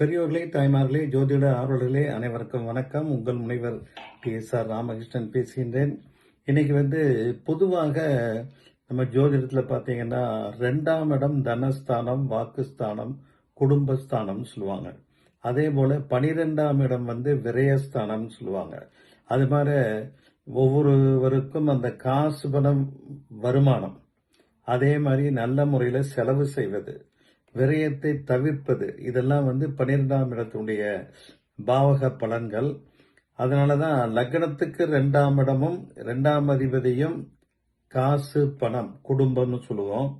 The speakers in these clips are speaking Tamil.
பெரியோர்களே தாய்மார்களே ஜோதிட ஆர்வலர்களே அனைவருக்கும் வணக்கம். உங்கள் முனைவர் டி. எஸ். ஆர். ராமகிருஷ்ணன் பேசுகின்றேன். இன்னைக்கு வந்து பொதுவாக நம்ம ஜோதிடத்தில் பார்த்தீங்கன்னா ரெண்டாம் இடம் தனஸ்தானம் வாக்குஸ்தானம் குடும்பஸ்தானம் சொல்லுவாங்க. அதே போல பனிரெண்டாம் இடம் வந்து விரயஸ்தானம் சொல்லுவாங்க. அது மாதிரி ஒவ்வொருவருக்கும் அந்த காசு பணம் வருமானம். அதே மாதிரி நல்ல முறையில் செலவு செய்வது. விரயத்தை தவிர்ப்பது. இதெல்லாம் வந்து பன்னிரெண்டாம் இடத்துடைய பாவக பலன்கள். அதனால தான் லக்னத்துக்கு ரெண்டாம் இடமும் ரெண்டாம் அதிபதியும் காசு பணம் குடும்பம்னு சொல்லுவோம்.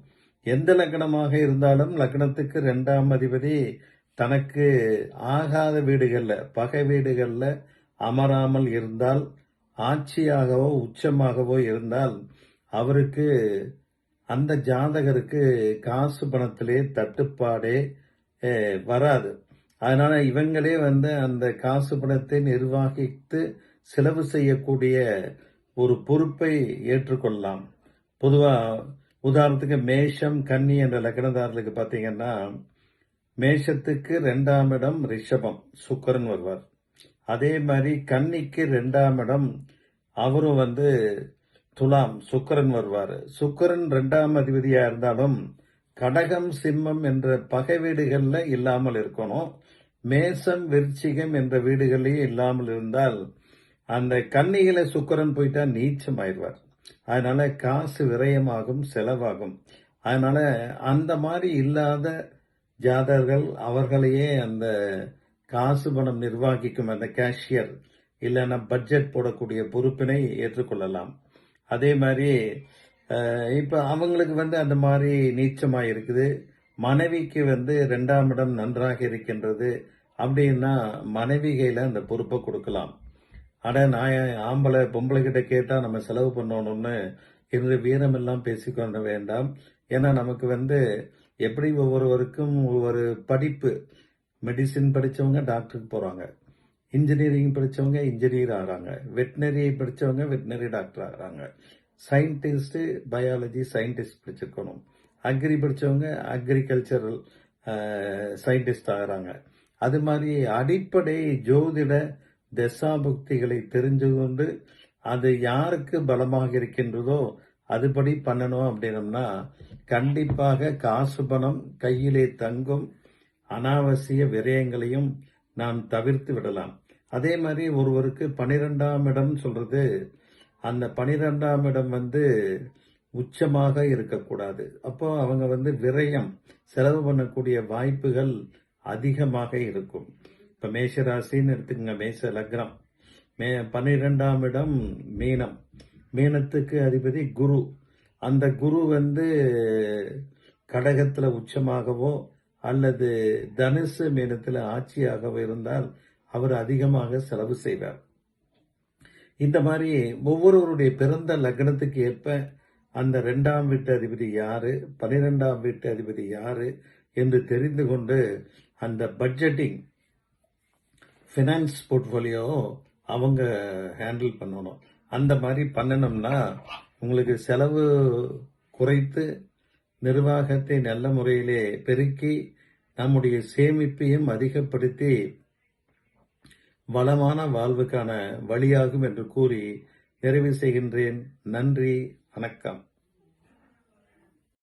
எந்த லக்னமாக இருந்தாலும் லக்னத்துக்கு ரெண்டாம் அதிபதி தனக்கு ஆகாத வீடுகளில் பகை வீடுகளில் அமராமல் இருந்தால் ஆட்சியாகவோ உச்சமாகவோ இருந்தால் அவருக்கு அந்த ஜாதகருக்கு காசு பணத்திலே தட்டுப்பாடே வராது. அதனால இவங்களே வந்து அந்த காசு பணத்தை நிர்வகித்து செலவு செய்யக்கூடிய ஒரு பொறுப்பை ஏற்றுக்கொள்ளலாம். பொதுவா உதாரணத்துக்கு மேஷம் கன்னி என்ற லக்னதாரர்களுக்கு பார்த்தீங்கன்னா மேஷத்துக்கு ரெண்டாம் இடம் ரிஷபம் சுக்கரன் வருவார். அதே மாதிரி கன்னிக்கு ரெண்டாம் இடம் அவரும் வந்து துலாம் சுக்கரன் வருவார். சுக்கரன் ரெண்டாம் அதிபதியா இருந்தாலும் கடகம் சிம்மம் என்ற பகை வீடுகள்ல இல்லாமல் இருக்கணும். மேசம் விருச்சிகம் என்ற வீடுகளிலேயே இல்லாமல் இருந்தால் அந்த கன்னிகளை சுக்கரன் போயிட்டா நீச்சம் ஆயிடுவார் அதனால காசு விரயமாகும் செலவாகும். அதனால அந்த மாதிரி இல்லாத ஜாதகர்கள் அவர்களையே அந்த காசு பணம் நிர்வகிக்கும் அந்த கேஷியர் இல்லைன்னா பட்ஜெட் போடக்கூடிய பொறுப்பினை ஏற்றுக்கொள்ளலாம். அதே மாதிரி இப்போ அவங்களுக்கு வந்து அந்த மாதிரி நீச்சமாக இருக்குது மனைவிக்கு வந்து ரெண்டாம் இடம் நன்றாக இருக்கின்றது அப்படின்னா மனைவி கையில் அந்த பொறுப்பை கொடுக்கலாம். அட நான் ஆம்பளை பொம்பளை கிட்ட கேட்டால் நம்ம செலவு பண்ணணும்னு இன்று வீரமெல்லாம் பேசிக்கொள்ள வேண்டாம். ஏன்னா நமக்கு வந்து எப்படி ஒவ்வொருவருக்கும் ஒவ்வொரு படிப்பு மெடிசின் படித்தவங்க டாக்டருக்கு போகிறாங்க இன்ஜினியரிங் படிச்சவங்க இன்ஜினியர் ஆகிறாங்க. வெட்டினரி படித்தவங்க வெட்டினரி டாக்டர் ஆகிறாங்க. சயின்டிஸ்ட்டு பயாலஜி சயின்டிஸ்ட் படிச்சிருக்கணும். அக்ரி படிச்சவங்க அக்ரிகல்ச்சரல் சயின்டிஸ்ட் ஆகிறாங்க. அது மாதிரி அடிப்படை ஜோதிட தசாபுக்திகளை தெரிஞ்சு கொண்டு அது யாருக்கு பலமாக இருக்கின்றதோ அதுபடி பண்ணணும் அப்படின்னம்னா கண்டிப்பாக காசு பணம் கையிலே தங்கும் அனாவசிய விரயங்களையும் நாம் தவிர்த்து விடலாம். அதே மாதிரி ஒருவருக்கு பனிரெண்டாம் இடம் சொல்றது அந்த பனிரெண்டாம் இடம் வந்து உச்சமாக இருக்கக்கூடாது. அப்போ அவங்க வந்து விரயம் செலவு பண்ணக்கூடிய வாய்ப்புகள் அதிகமாக இருக்கும். இப்போ மேஷராசின்னு எடுத்துக்கங்க மேஷ லக்னம். மே பன்னிரெண்டாம் இடம் மீனம். மீனத்துக்கு அதிபதி குரு. அந்த குரு வந்து கடகத்தில் உச்சமாகவோ அல்லது தனுசு மேனத்தில் ஆட்சியாக இருந்தால் அவர் அதிகமாக செலவு செய்வார். இந்த மாதிரி ஒவ்வொருவருடைய பிறந்த லக்னத்துக்கு ஏற்ப அந்த ரெண்டாம் வீட்டு அதிபதி யாரு பனிரெண்டாம் வீட்டு அதிபதி யாரு என்று தெரிந்து கொண்டு அந்த பட்ஜெட்டிங் ஃபினான்ஸ் போர்ட்ஃபோலியோ அவங்க ஹேண்டில் பண்ணணும். அந்த மாதிரி பண்ணணும்னா உங்களுக்கு செலவு குறைத்து நிர்வாகத்தை நல்ல முறையிலே பெருக்கி நம்முடைய சேமிப்பையும் அதிகப்படுத்தி வளமான வாழ்வுக்கான வழியாகும் என்று கூறி நிறைவு செய்கின்றேன். நன்றி வணக்கம்.